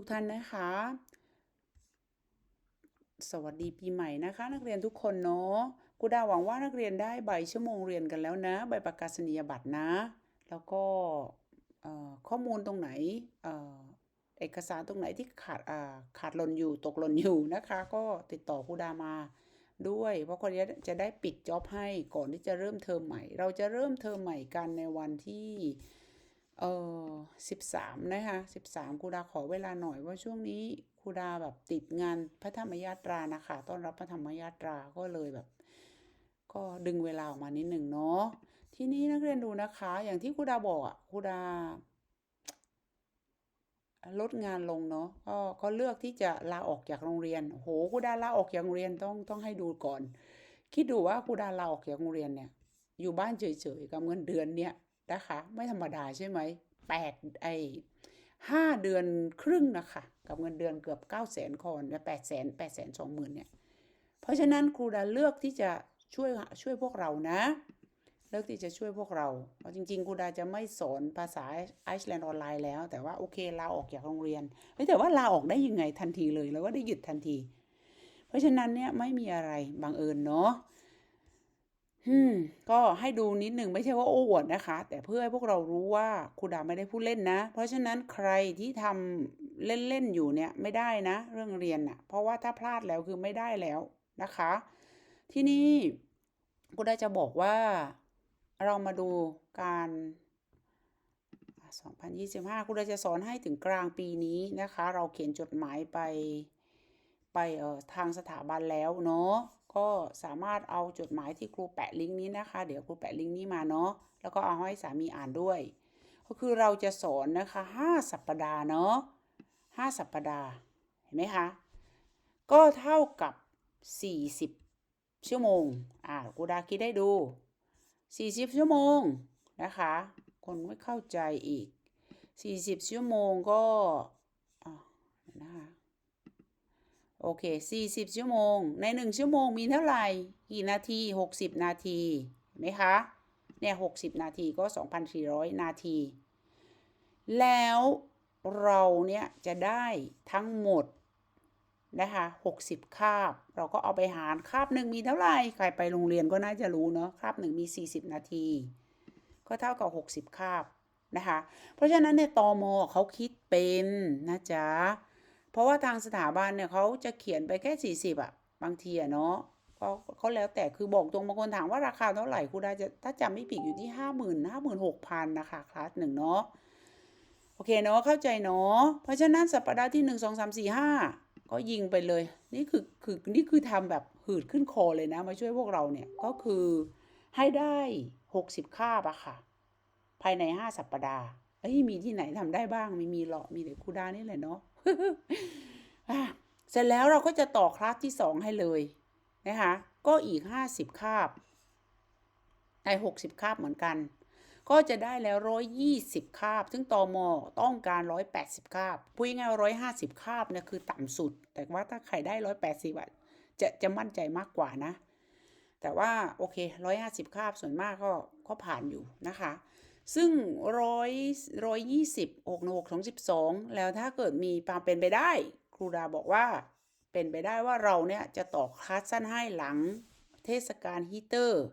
ทุกท่านนะคะ สวัสดีปีใหม่นะคะ นักเรียนทุกคนเนาะกูดาหวังว่านักเรียนได้ใบชั่วโมงเรียนกันแล้วนะ ใบประกาศนียบัตรนะ แล้วก็ข้อมูลตรงไหนเอกสารตรงไหนที่ขาดขาดหล่นอยู่ตกหล่นอยู่นะคะ ก็ติดต่อครูดามาด้วย เพราะคนนี้จะได้ปิดจ็อบให้ก่อนที่จะเริ่มเทอมใหม่ เราจะเริ่มเทอมใหม่กันในวันที่ เออสิบสามนะคะสิบสามครูดาขอเวลาหน่อยว่าช่วงนี้ครูดาแบบติดงานพระธรรมยาตรานะคะต้อนรับพระธรรมยาตราก็เลยแบบ ก็ดึงเวลาออกมานิดหนึ่งเนาะทีนี้นักเรียนดูนะคะ อย่างที่ครูดาบอกอะครูดา ลดงานลงเนาะก็ก็เลือกที่จะลาออกจากโรงเรียนโอ้โหครูดาลาออกจากโรงเรียนต้องต้องให้ดูก่อน คิดดูว่าครูดาลาออกจากโรงเรียนเนี่ย อยู่บ้านเฉยๆกับเงินเดือนเนี่ย นะคะ ไม่ธรรมดาใช่ไหมแปดไอห้าเดือนครึ่งนะคะ กับเงินเดือนเกือบเก้าแสนคอนและแปดแสนแปดแสนสองหมื่นเนี่ย เพราะฉะนั้นครูดาเลือกที่จะช่วยช่วยพวกเรานะ เลือกที่จะช่วยพวกเราเพราะจริงๆครูดาจะไม่สอนภาษาไอซ์แลนด์ออนไลน์แล้ว แต่ว่าโอเคลาออกจากโรงเรียนแต่ว่าลาออกได้ยังไงทันทีเลยแล้วก็ได้หยุดทันที เพราะฉะนั้นเนี่ยไม่มีอะไรบังเอิญเนาะ อืมก็ให้ดูนิดหนึ่งไม่ใช่ว่าโอ้อวดนะคะ แต่เพื่อให้พวกเรารู้ว่าครูดาไม่ได้พูดเล่นนะ เพราะฉะนั้นใครที่ทำเล่นๆอยู่เนี่ยไม่ได้นะ เรื่องเรียนน่ะ เพราะว่าถ้าพลาดแล้วคือไม่ได้แล้วนะคะ ที่นี่ครูดาจะบอกว่าเรามาดูการ 2025ครูดาจะสอนให้ถึงกลางปีนี้นะคะ เราเขียนจดหมายไปไปเอ่อทางสถาบันแล้วเนาะ ก็สามารถเอาจดหมายที่ครูแปะลิงก์นี้นะคะ เดี๋ยวครูแปะลิงก์นี้มาเนาะแล้วก็เอาให้สามีอ่านด้วย ก็คือเราจะสอนนะคะห้าสัปดาห์เนาะหสัปดาห์เห็นไหมคะก็เท่ากับสี่สิบชั่วโมงอ่ากูดาคิดได้ดู 40 ชั่วโมงนะคะ คนไม่เข้าใจอีก 40 ชั่วโมงก็อะเดี๋ยวนะคะ โอเค 40 ชั่วโมง ใน 1 ชั่วโมงมีเท่าไหร่กี่นาที 60 นาทีเห็นไหมคะ เนี่ย 60 นาทีก็ 2,400 นาที แล้วเราเนี่ยจะได้ทั้งหมดนะคะ60 คาบ เราก็เอาไปหารคาบหนึ่งมีเท่าไหร่ ใครไปโรงเรียนก็น่าจะรู้เนาะ คาบหนึ่งมี 40 นาที ก็เท่ากับ 60 คาบนะคะ เพราะฉะนั้นเนี่ยตมเขาคิดเป็นนะจ๊ะ ราะว่าทางสถาบันเนี่ยเขาจะเขียนไปแค่ 40อะบางทีอะเนาะก็เขาแล้วแต่คือบอกตรงบางคนถามว่าราคาเท่าไหร่ครูดาจะถ้าจำไม่ผิดอยู่ที่50,000 56,000นหกพันนะคะคลาสหนึ่งเนาะโอเคเนาะเข้าใจเนาะเพราะฉะนั้นสัปดาห์ที่1 2 3 4 5ก็ยิงไปเลย นี่คือคือนี่คือทำแบบหืดขึ้นคอเลยนะ มาช่วยพวกเราเนี่ยก็คือให้ได้60คาบอะค่ะ ภายใน5สัปดาห์เอ้ยมีที่ไหนทำได้บ้างไม่มีหรอกมีแต่ครูดานี่แหละเนาะ เสร็จแล้วเราก็จะต่อคลาสที่2ให้เลยนะคะ ก็อีก50คาบได้60คาบเหมือนกัน ก็จะได้แล้ว120คาบ ซึ่งตอมอต้องการ180คาบพูดง่ายๆ150คาบเนี่ยคือต่ำสุด แต่ว่าถ้าใครได้180อะจะจะมั่นใจมากกว่านะ แต่ว่าโอเค150คาบส่วนมากก็ก็ผ่านอยู่นะคะ ซึ่งร้อยร้อยยี่สิบหกหกสองสิบสองแล้วถ้าเกิดมีความเป็นไปได้ ครูดาบอกว่า เป็นไปได้ว่าเราเนี่ยจะต่อคลาสสั้นให้หลังเทศกาลฮีเตอร์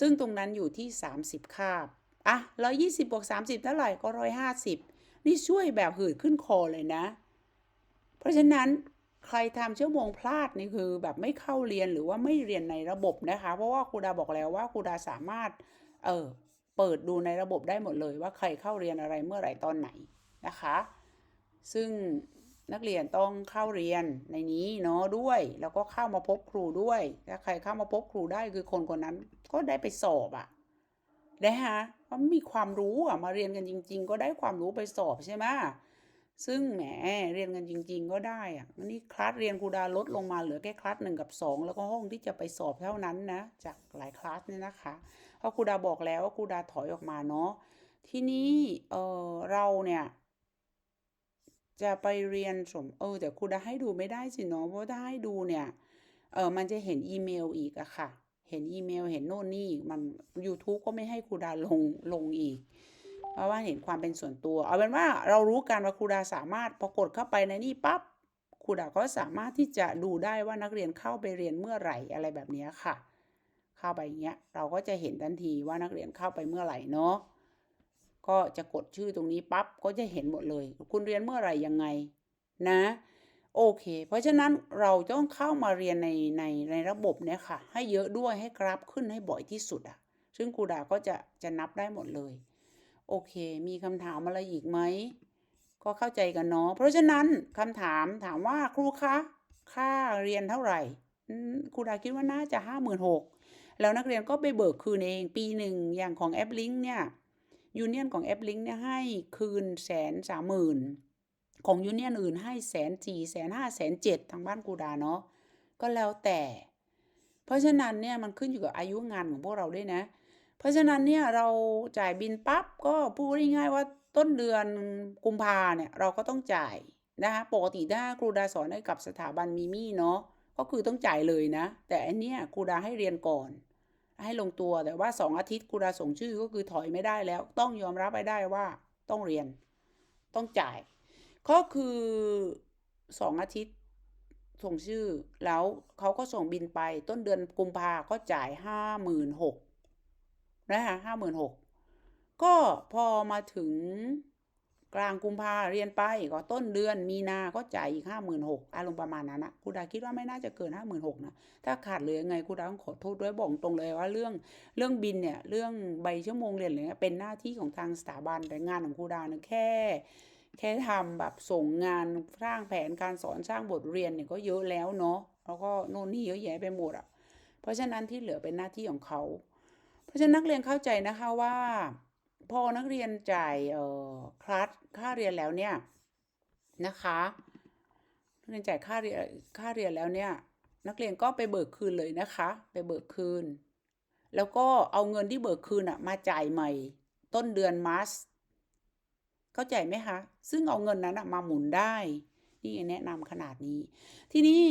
ซึ่งตรงนั้นอยู่ที่ 30 คาบ อะร้อยยี่สิบบวกสามสิบเท่าไหร่ก็ร้อยห้าสิบนี่ช่วยแบบหืดขึ้นคอเลยนะ เพราะฉะนั้นใครทำชั่วโมงพลาดนี่คือแบบไม่เข้าเรียนหรือว่าไม่เรียนในระบบนะคะ เพราะว่าครูดาบอกแล้วว่าครูดาสามารถ เออ เปิดดูในระบบได้หมดเลยว่าใครเข้าเรียนอะไรเมื่อไหร่ตอนไหนนะคะ ซึ่งนักเรียนต้องเข้าเรียนในนี้เนาะด้วย แล้วก็เข้ามาพบครูด้วย ถ้าใครเข้ามาพบครูได้คือคนคนนั้นก็ได้ไปสอบอะนะฮะเพราะมีความรู้อะมาเรียนกันจริง ๆ ก็ได้ความรู้ไปสอบใช่ไหม ซึ่งแหมเรียนกันจริง ๆ ก็ได้อะนนี้คลาสเรียนครูดาลดลงมาเหลือแค่คลาสหนึ่งกับสองแล้วก็ห้องที่จะไปสอบเท่านั้นนะ จากหลายคลาสเนี่ยนะคะเพราะครูดาบอกแล้วว่าครูดาถอยออกมาเนาะที่นี้เออเราเนี่ยจะไปเรียนสมเออแต่ครูดาให้ดูไม่ได้สิเนาะเพราะถ้าให้ดูเนี่ยเออมันจะเห็นอีเมลอีกอะค่ะ เห็นอีเมลเห็นโน่นนี่มัน YouTube ก็ไม่ให้ครูดาลงลงอีก เพราะว่าเห็นความเป็นส่วนตัว เอาเป็นว่าเรารู้กันว่าครูดาสามารถพอกดเข้าไปในนี่ปั๊บครูดาก็สามารถที่จะดูได้ว่านักเรียนเข้าไปเรียนเมื่อไหร่อะไรแบบนี้ค่ะ เข้าไปอย่างเงี้ยเราก็จะเห็นทันทีว่านักเรียนเข้าไปเมื่อไหร่เนาะก็จะกดชื่อตรงนี้ปั๊บก็จะเห็นหมดเลย คุณเรียนเมื่อไหร่ยังไงนะโอเค เพราะฉะนั้นเราต้องเข้ามาเรียนในในในระบบเนี่ยค่ะ ให้เยอะด้วยให้กราฟขึ้นให้บ่อยที่สุดอะซึ่งครูดาก็จะจะนับได้หมดเลย โอเค มีคำถามอะไรอีกไหม ก็เข้าใจกันเนาะ เพราะฉะนั้นคำถามถามว่าครูคะค่าเรียนเท่าไหร่ครูดาคิดว่าน่าจะห้าหมื่นหกแล้วนักเรียนก็ไปเบิกคืนเองปีหนึ่งอย่างของแอปลิงเนี่ยยูเนียนของแอปลิงเนี่ยให้คืนแสนสามหมื่นของยูเนียนอื่นให้แสนสี่แสนห้าแสนเจ็ดทางบ้านกูดาเนาะก็แล้วแต่ เพราะฉะนั้นเนี่ยมันขึ้นอยู่กับอายุงานของพวกเราด้วยนะ เพราะฉะนั้นเนี่ยเราจ่ายบินปั๊บก็พูดง่ายๆว่าต้นเดือนกุมภาเนี่ยเราก็ต้องจ่ายนะคะปกติถ้าครูดาสอนให้กับสถาบันมีมี่เนาะก็คือต้องจ่ายเลยนะ แต่อันเนี้ยครูดาให้เรียนก่อน ให้ลงตัวแต่ว่าสองอาทิตย์ครูดาส่งชื่อก็คือถอยไม่ได้แล้ว ต้องยอมรับไปได้ว่าต้องเรียน ต้องจ่าย ก็คือสองอาทิตย์ส่งชื่อแล้วเขาก็ส่งบินไปต้นเดือนกุมภาก็จ่ายห้าหมื่นหก นะคะห้าหมื่นหกก็พอมาถึงกลางกุมภาเรียนไปก็ต้นเดือนมีนาก็จ่ายอีกห้าหมื่นหกอารมณ์ประมาณนั้นนะครูดาคิดว่าไม่น่าจะเกินห้าหมื่นหกนะ ถ้าขาดเหลือยังไงครูดาต้องขอโทษด้วยบอกตรงเลยว่าเรื่องเรื่องบินเนี่ย เรื่องใบชั่วโมงเรียนอะไรเงี้ยเป็นหน้าที่ของทางสถาบันแต่งานของครูดาเนี่ยแค่ แค่ทำแบบส่งงานสร้างแผนการสอนสร้างบทเรียนเนี่ยก็เยอะแล้วเนาะแล้วก็โน่นนี่เยอะแยะไปหมดอะ เพราะฉะนั้นที่เหลือเป็นหน้าที่ของเขา ราะฉะนั้นนักเรียนเข้าใจนะคะว่า พอนักเรียนจ่ายเอ่อคลาสค่าเรียนแล้วเนี่ยนะคะนักเรียนจ่ายค่าเรียนค่าเรียนแล้วเนี่ย นักเรียนก็ไปเบิกคืนเลยนะคะ ไปเบิกคืน แล้วก็เอาเงินที่เบิกคืนอะมาจ่ายใหม่ ต้นเดือนมาร์ชเข้าใจไหมคะ ซึ่งเอาเงินนั้นอะมาหมุนได้ นี่แนะนำขนาดนี้ ทีนี้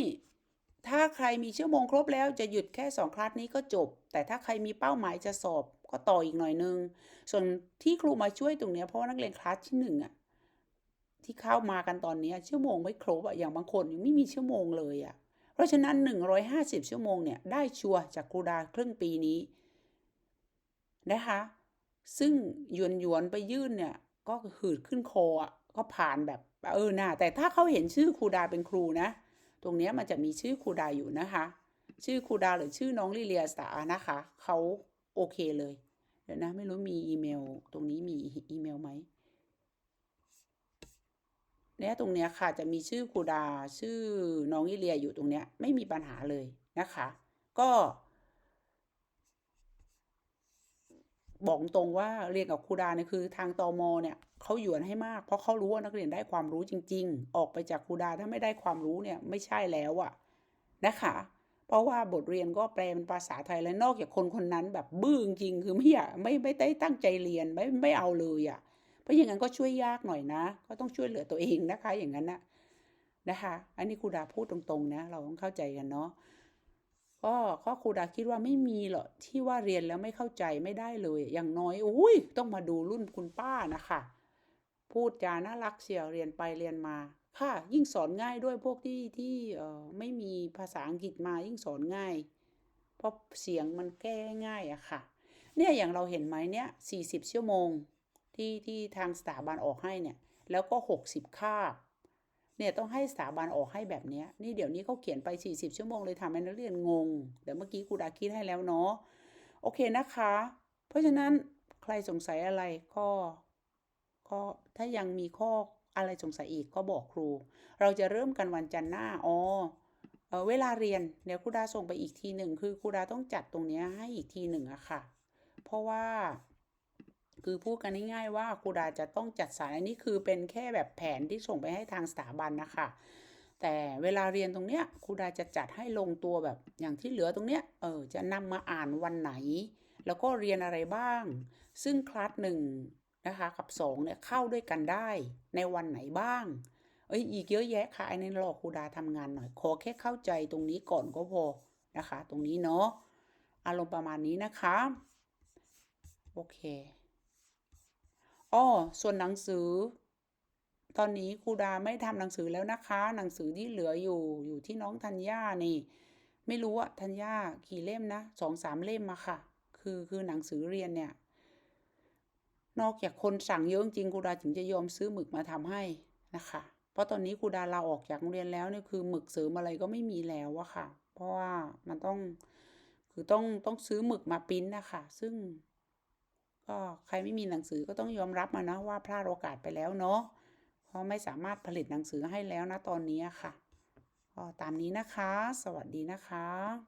ถ้าใครมีชั่วโมงครบแล้วจะหยุดแค่สองคลาสนี้ก็จบ แต่ถ้าใครมีเป้าหมายจะสอบก็ต่ออีกหน่อยนึง ส่วนที่ครูมาช่วยตรงเนี้ยเพราะว่านักเรียนคลาสที่หนึ่งอะที่เข้ามากันตอนนี้ชั่วโมงไม่ครบอะอย่างบางคนยังไม่มีชั่วโมงเลยอะเพราะฉะนั้น 150 ชั่วโมงเนี่ยได้ชัวร์จากครูดาครึ่งปีนี้นะคะ ซึ่งยวนยวนไปยื่นเนี่ยก็หืดขึ้นคออะก็ผ่านแบบเออหน่าแต่ถ้าเขาเห็นชื่อครูดาเป็นครูนะ ตรงนี้มันจะมีชื่อครูดาอยู่นะคะ ชื่อครูดาหรือชื่อน้องลิเลียสานะคะเขาโอเคเลย เดี๋ยวนะไม่รู้มีอีเมล ตรงนี้มีอีเมลไหมเนี่ยตรงเนี้ยค่ะจะมีชื่อครูดาชื่อน้องอิเลียอยู่ตรงเนี้ยไม่มีปัญหาเลยนะคะ ก็บอกตรงว่าเรียนกับครูดาเนี่ยคือทางตมเนี่ย เขาหยวนให้มาก เพราะเขารู้ว่านักเรียนได้ความรู้จริง ๆ ออกไปจากครูดาถ้าไม่ได้ความรู้เนี่ยไม่ใช่แล้วอะนะคะ เพราะว่าบทเรียนก็แปลเป็นภาษาไทยและนอกจากคนคนนั้นแบบบื้อจริงคือไม่อยากไม่ไม่ได้ตั้งใจเรียนไม่ไม่เอาเลยอะเพราะอย่างนั้นก็ช่วยยากหน่อยนะ ก็ต้องช่วยเหลือตัวเองนะคะ อย่างนั้นนะนะคะ อันนี้ครูดาพูดตรงๆนะ เราต้องเข้าใจกันเนาะก็ก็ครูดาคิดว่าไม่มีหรอกที่ว่าเรียนแล้วไม่เข้าใจไม่ได้เลย อย่างน้อยอุ้ยต้องมาดูรุ่นคุณป้านะคะ พูดจาน่ารักเชียวเรียนไปเรียนมา ค่ะยิ่งสอนง่ายด้วยพวกที่ที่ไม่มีภาษาอังกฤษมายิ่งสอนง่าย เพราะเสียงมันแก้ง่ายอะค่ะ เนี่ยอย่างเราเห็นไหมเนี่ยสี่สิบชั่วโมงที่ที่ทางสถาบันออกให้เนี่ย แล้วก็หกสิบคาบเนี่ยต้องให้สถาบันออกให้แบบนี้นี่เดี๋ยวนี้เขาเขียนไป 40 ชั่วโมงเลยทำให้นักเรียนงง เดี๋ยวเมื่อกี้ครูดาคิดให้แล้วเนาะโอเคนะคะ เพราะฉะนั้นใครสงสัยอะไรก็ก็ ถ้ายังมีข้ออะไรสงสัยอีกก็บอกครู เราจะเริ่มกันวันจันทร์หน้าอ๋อเอ่อเวลาเรียนเดี๋ยวครูดาส่งไปอีกทีหนึ่งคือครูดาต้องจัดตรงเนี้ยให้อีกทีหนึ่งอะค่ะ เพราะว่า คือพูดกันง่ายๆว่าครูดาจะต้องจัดสรรอันนี้คือเป็นแค่แบบแผนที่ส่งไปให้ทางสถาบันนะคะแต่เวลาเรียนตรงเนี้ยครูดาจะจัดให้ลงตัวแบบอย่างที่เหลือตรงเนี้ยเออจะนำมาอ่านวันไหน แล้วก็เรียนอะไรบ้าง ซึ่งคลาสหนึ่ง นะคะกับสองเนี่ยเข้าด้วยกันได้ในวันไหนบ้าง เอ้ยอีกเยอะแยะค่ะอันนี้รอครูดาทำงานหน่อยขอแค่เข้าใจตรงนี้ก่อนก็พอนะคะ ตรงนี้เนาะอารมณ์ประมาณนี้นะคะโอเคอ้อส่วนหนังสือ ตอนนี้ครูดาไม่ทำหนังสือแล้วนะคะ หนังสือที่เหลืออยู่อยู่ที่น้องธัญญานี่ ไม่รู้อะธัญญากี่เล่มนะสองสามเล่มอะค่ะ คือคือหนังสือเรียนเนี่ย นอกจากคนสั่งเยอะจริงครูดาถึงจะยอมซื้อหมึกมาทำให้นะคะ เพราะตอนนี้ครูดาลาออกจากโรงเรียนแล้วเนี่ยคือหมึกเสริมอะไรก็ไม่มีแล้วอะค่ะ เพราะว่ามันต้องคือต้องต้องซื้อหมึกมาปิ้นนะคะ ซึ่ง ก็ใครไม่มีหนังสือก็ต้องยอมรับมานะว่าพลาดโอกาสไปแล้วเนาะเพราะไม่สามารถผลิตหนังสือให้แล้วนะตอนนี้ค่ะก็ตามนี้นะคะ สวัสดีนะคะ